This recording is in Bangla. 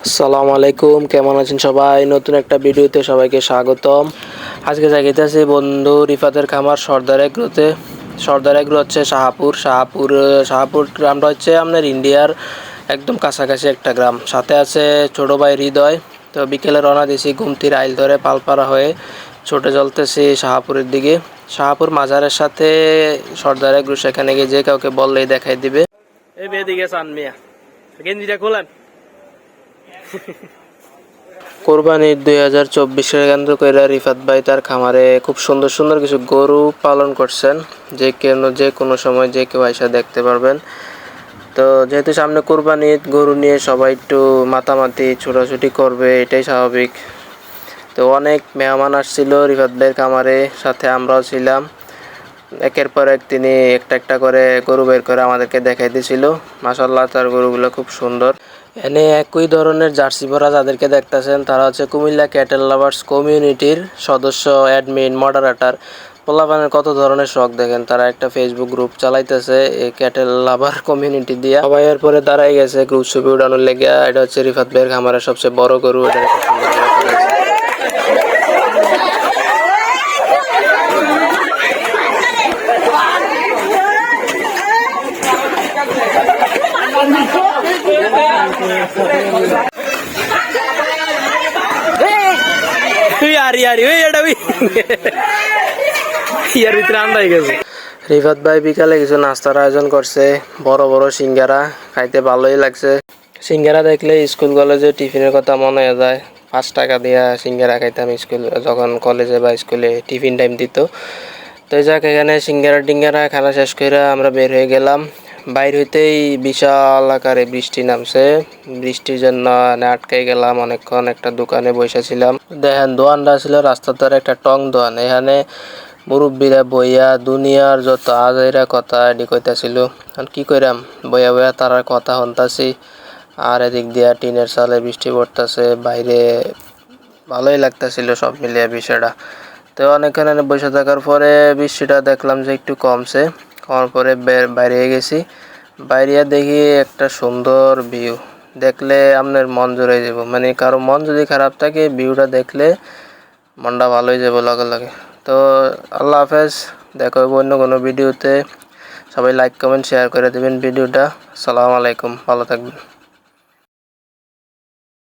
আসসালামু আলাইকুম, কেমন আছেন সবাই? নতুন একটা ভিডিওতে সবাইকে স্বাগতম। আজকে জায়গাতে বন্ধু রিফাতের খামার সর্দার এগ্রোতে। সর্দার এগ্রো হচ্ছে শাহাপুর। শাহাপুর শাহাপুর গ্রামটা হচ্ছে আপনার ইন্ডিয়ার একদম কাছাকাছি একটা গ্রাম। সাথে আছে ছোট ভাই হৃদয়। তো বিকেলে রওনা দিয়েছি গুমতির আইল ধরে পালপাড়া হয়ে। ছোটে চলতেছি শাহাপুরের দিকে। শাহাপুর মাজারের সাথে সর্দার এগ্রো সেখানে গিয়ে যে কাউকে বললেই দেখাই দিবে। এই বেদিকে চান মিয়া। গেঞ্জিটা খোলেন? কোরবানির দুই হাজার চব্বিশের কেন্দ্র করে রিফাত ভাই তার খামারে খুব সুন্দর সুন্দর কিছু গরু পালন করছেন। যে কেন যে কোনো সময় যে কেউ আইসা দেখতে পারবেন। তো যেহেতু সামনে কোরবানি গরু নিয়ে সবাই একটু মাতামাতি, ছোটাছুটি করবে, এটাই স্বাভাবিক। তো অনেক মেহমান আসছিল রিফাত ভাইয়ের খামারে, সাথে আমরাও ছিলাম। একের পর এক তিনি একটা একটা করে গরু বের করে আমাদেরকে দেখাই দিয়েছিল মাসাল্লাহ তার গরুগুলো খুব সুন্দর। এনে একই ধরনের জার্সি ভরা যাদেরকে দেখতেছেন, তারা হচ্ছে কুমিল্লা ক্যাটেল লাভার্স কমিউনিটির সদস্য, অ্যাডমিন, মডারেটার। পোলাপানের কত ধরনের শখ দেখেন? তারা একটা ফেসবুক গ্রুপ চালাইতেছে, এই ক্যাটেল লাভার কমিউনিটি দিয়ে। সবাই এর পরে দাঁড়াই গেছে গ্রুপ ছবি উঠানোর লেগে। এটা হচ্ছে রিফাত বের খামারের সবচেয়ে বড় গরু, এটা খুব সুন্দর করে ফেলেছে। ইয়ার ভিতরে আন্দাই গেছে। রিফাত ভাই বিকালে কিছু নাস্তার আয়োজন করছে। বড় বড় সিঙ্গারা, খাইতে ভালোই লাগছে। সিঙ্গারা দেখলে স্কুল, কলেজে টিফিনের কথা মনে হয়ে যায়। পাঁচ টাকা দিয়া সিঙ্গারা খাইতাম স্কুল, যখন কলেজে বা স্কুলে টিফিন টাইম দিত। তো যাক, এখানে সিঙ্গারা টিঙ্গারা খানা শেষ করে আমরা বের হয়ে গেলাম। বাইর হইতেই বিশাল আকারে বৃষ্টি নামছে। বৃষ্টির জন্য আটকে গেলাম অনেকক্ষণ, একটা দোকানে বসেছিলাম দেখেন, দোয়ানটা ছিল রাস্তার ধারে একটা টং দোয়ান। এখানে মুরব্বীরা বইয়া দুনিয়ার যত আজাইরা কথা এডি কইতাছিল আর কি কইরাম? বইয়া বইয়া তারার কথা হন্তাছি। আর এদিক দিয়া টিনের সালে বৃষ্টি পড়তাছে, বাইরে ভালোই লাগতাছিল সব মিলিয়ে বিষয়টা। তো অনেকক্ষণ বসে থাকার পরে বৃষ্টিটা দেখলাম যে একটু কমছে। কমার পরে বাইরে গেছি। বাইরে দেখি একটা সুন্দর ভিউ দেখলে আপনার মন জুড়ে যাব মানে কারও মন যদি খারাপ থাকে ভিউটা দেখলে মনটা ভালোই যাবে লগে লগে। তো আল্লাহ হাফেজ, দেখো অন্য কোনো ভিডিওতে। সবাই লাইক কমেন্ট শেয়ার করে দেবেন ভিডিওটা। সালাম আলাইকুম, ভালো থাকবেন।